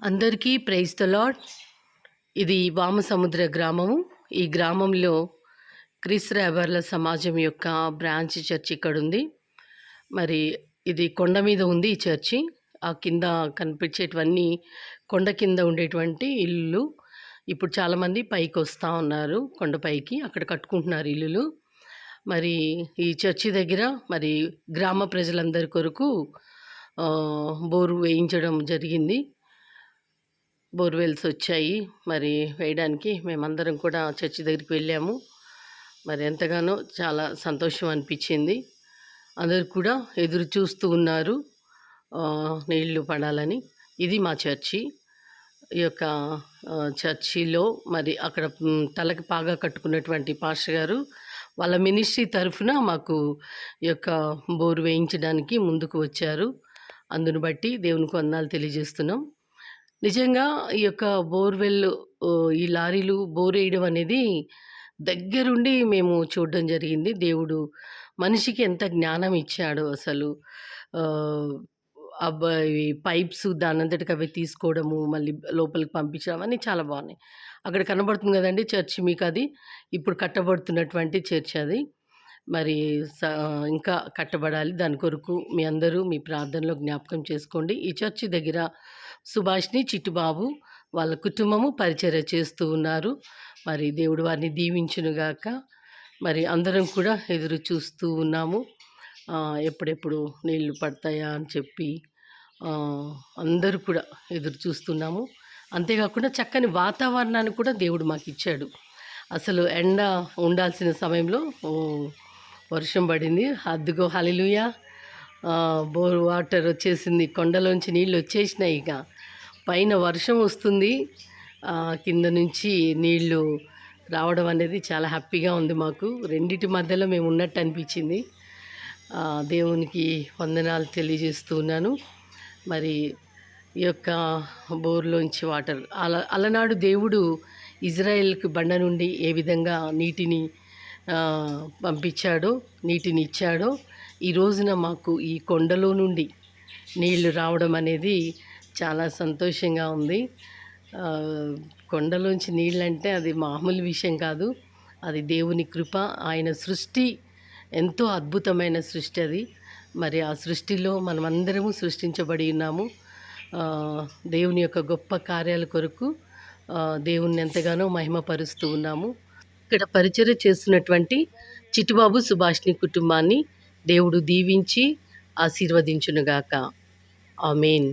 అందరికీ praise the lord ఇది వామసముద్ర గ్రామము. ఈ గ్రామంలో క్రిస్ రాబర్ల సమాజం యొక్క బ్రాంచ్ చర్చ్ ఇక్కడ ఉంది మరి ఇది కొండ మీద ఉంది ఈ చర్చి. ఆ కింద కనిపించేటివన్నీ కొండ కింద ఉండేటువంటి ఇల్లు ఇప్పుడు చాలామంది పైకి వస్తూ ఉన్నారు కొండపైకి అక్కడ కట్టుకుంటున్నారు ఇల్లులు. మరి ఈ చర్చి దగ్గర మరి గ్రామ ప్రజలందరి కొరకు బోరు వేయించడం జరిగింది. బోర్వెల్స్ వచ్చాయి. మరి వేయడానికి మేమందరం కూడా చర్చి దగ్గరికి వెళ్ళాము. మరి ఎంతగానో చాలా సంతోషం అనిపించింది. అందరు కూడా ఎదురు చూస్తూ ఉన్నారు. నీళ్ళు పడాలని. ఇది మా చర్చి. ఈ యొక్క చర్చిలో మరి అక్కడ తలకి పాగా కట్టుకున్నటువంటి పాస్టర్ గారు వాళ్ళ మినిస్ట్రీ తరఫున మాకు ఈ యొక్క బోరు వేయించడానికి ముందుకు వచ్చారు. అందును బట్టి దేవునికి వందాలు తెలియజేస్తున్నాం. నిజంగా ఈ యొక్క బోర్వెల్ ఈ లారీలు బోర్ వేయడం అనేది దగ్గరుండి మేము చూడడం జరిగింది. దేవుడు మనిషికి ఎంత జ్ఞానం ఇచ్చాడో అసలు. అబ్బాయి పైప్స్ దానంతటికి అవి తీసుకోవడము మళ్ళీ లోపలికి పంపించడం అన్నీ చాలా బాగున్నాయి. అక్కడ కనబడుతుంది కదండి చర్చి మీకు అది ఇప్పుడు కట్టబడుతున్నటువంటి చర్చ్ అది. మరి స ఇంకా కట్టబడాలి. దాని కొరకు మీ అందరూ మీ ప్రార్థనలో జ్ఞాపకం చేసుకోండి. ఈ చర్చి దగ్గర సుభాష్ని చిట్టుబాబు వాళ్ళ కుటుంబము పరిచర్య చేస్తూ ఉన్నారు. మరి దేవుడు వారిని దీవించునుగాక. మరి అందరం కూడా ఎదురు చూస్తూ ఉన్నాము. ఎప్పుడెప్పుడు నీళ్ళు పడతాయా అని చెప్పి అందరూ కూడా ఎదురు చూస్తున్నాము. అంతేకాకుండా చక్కని వాతావరణాన్ని కూడా దేవుడు మాకు ఇచ్చాడు అసలు ఎండ ఉండాల్సిన సమయంలో వర్షం పడింది. అద్దుగో హలిలుయా బోర్ వాటర్ వచ్చేసింది. కొండలోంచి నీళ్ళు వచ్చేసినాయి ఇక. పైన వర్షం వస్తుంది. కింద నుంచి నీళ్ళు రావడం అనేది చాలా హ్యాపీగా ఉంది మాకు. రెండిటి మధ్యలో మేము ఉన్నట్టు అనిపించింది. దేవునికి వందనాలు తెలియజేస్తూ ఉన్నాను. మరి ఈ యొక్క బోర్లోంచి వాటర్. అల అలనాడు దేవుడు ఇజ్రాయెల్కి బండ నుండి ఏ విధంగా నీటిని పంపించాడో నీటిని ఇచ్చాడో ఈ రోజున మాకు ఈ కొండలో నుండి నీళ్ళు రావడం అనేది చాలా సంతోషంగా ఉంది. కొండలోంచి కొండలోంచి నీళ్ళంటే అది మామూలు విషయం కాదు. అది దేవుని కృప ఆయన సృష్టి ఎంతో అద్భుతమైన సృష్టి అది. మరి ఆ సృష్టిలో మనమందరము సృష్టించబడి ఉన్నాము. దేవుని యొక్క గొప్ప కార్యాల కొరకు దేవుణ్ణి ఎంతగానో మహిమపరుస్తూ ఉన్నాము. ఇక్కడ పరిచయం చేస్తున్నటువంటి చిట్టుబాబు సుభాష్ని కుటుంబాన్ని దేవుడు దీవించి ఆశీర్వదించునుగాక. ఆమెన్.